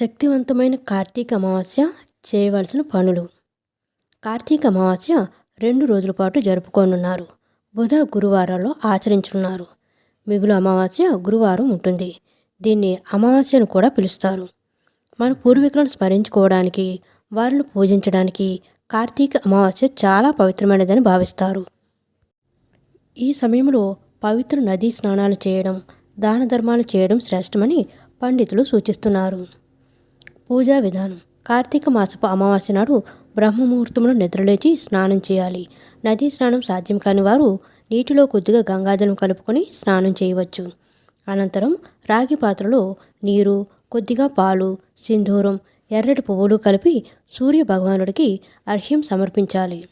శక్తివంతమైన కార్తీక అమావాస్య చేయవలసిన పనులు. కార్తీక అమావాస్య రెండు రోజుల పాటు జరుపుకోనున్నారు. బుధ గురువారాల్లో ఆచరించనున్నారు. మిగులు అమావాస్య గురువారం ఉంటుంది. దీన్ని అమావాస్యను కూడా పిలుస్తారు. మన పూర్వీకులను స్మరించుకోవడానికి వారిని పూజించడానికి కార్తీక అమావాస్య చాలా పవిత్రమైనదని భావిస్తారు. ఈ సమయంలో పవిత్ర నదీ స్నానాలు చేయడం దాన ధర్మాలు చేయడం శ్రేష్టమని పండితులు సూచిస్తున్నారు. పూజా విధానం. కార్తీక మాసపు అమావాస్య నాడు బ్రహ్మముహూర్తంలో నిద్రలేచి స్నానం చేయాలి. నదీ స్నానం సాధ్యం కాని వారు నీటిలో కొద్దిగా గంగాజలం కలుపుకొని స్నానం చేయవచ్చు. అనంతరం రాగి పాత్రలో నీరు కొద్దిగా పాలు సింధూరం ఎర్రటి పువ్వులు కలిపి సూర్య భగవానుడికి అర్హ్యం సమర్పించాలి.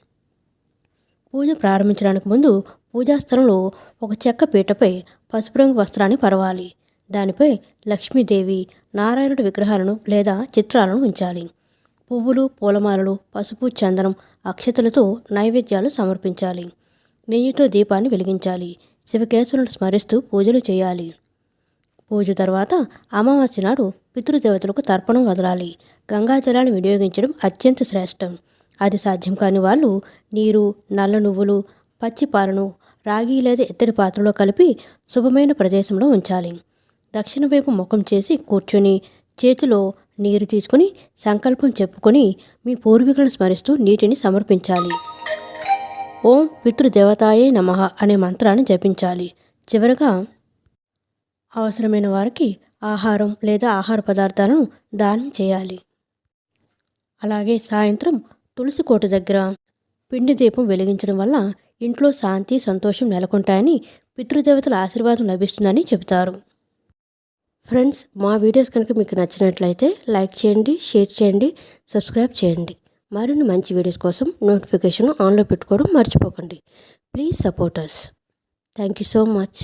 పూజ ప్రారంభించడానికి ముందు పూజాస్థలంలో ఒక చెక్క పీటపై పసుపు రంగు వస్త్రాన్ని పరవాలి. దానిపై లక్ష్మీదేవి నారాయణుడి విగ్రహాలను లేదా చిత్రాలను ఉంచాలి. పువ్వులు పూలమాలలు పసుపు చందనం అక్షతలతో నైవేద్యాలు సమర్పించాలి. నెయ్యితో దీపాన్ని వెలిగించాలి. శివకేశవులను స్మరిస్తూ పూజలు చేయాలి. పూజ తర్వాత అమావాస్య నాడు పితృదేవతలకు తర్పణం వదలాలి. గంగాజలాన్ని వినియోగించడం అత్యంత శ్రేష్టం. అది సాధ్యం కాని వాళ్ళు నీరు నల్ల నువ్వులు పచ్చి పాలను రాగి లేదా ఇత్తడి పాత్రలో కలిపి శుభమైన ప్రదేశంలో ఉంచాలి. దక్షిణ వైపు ముఖం చేసి కూర్చొని చేతిలో నీరు తీసుకుని సంకల్పం చెప్పుకొని మీ పూర్వీకులను స్మరిస్తూ నీటిని సమర్పించాలి. ఓం పితృదేవతాయే నమః అనే మంత్రాన్ని జపించాలి. చివరగా అవసరమైన వారికి ఆహారం లేదా ఆహార పదార్థాలను దానం చేయాలి. అలాగే సాయంత్రం తులసి కోట దగ్గర పిండి దీపం వెలిగించడం వల్ల ఇంట్లో శాంతి సంతోషం నెలకొంటాయని పితృదేవతల ఆశీర్వాదం లభిస్తుందని చెబుతారు. ఫ్రెండ్స్ మా వీడియోస్ కనుక మీకు నచ్చినట్లయితే లైక్ చేయండి షేర్ చేయండి సబ్స్క్రైబ్ చేయండి. మరిన్ని మంచి వీడియోస్ కోసం నోటిఫికేషన్ ఆన్లో పెట్టుకోవడం మర్చిపోకండి. Please support us thank you so much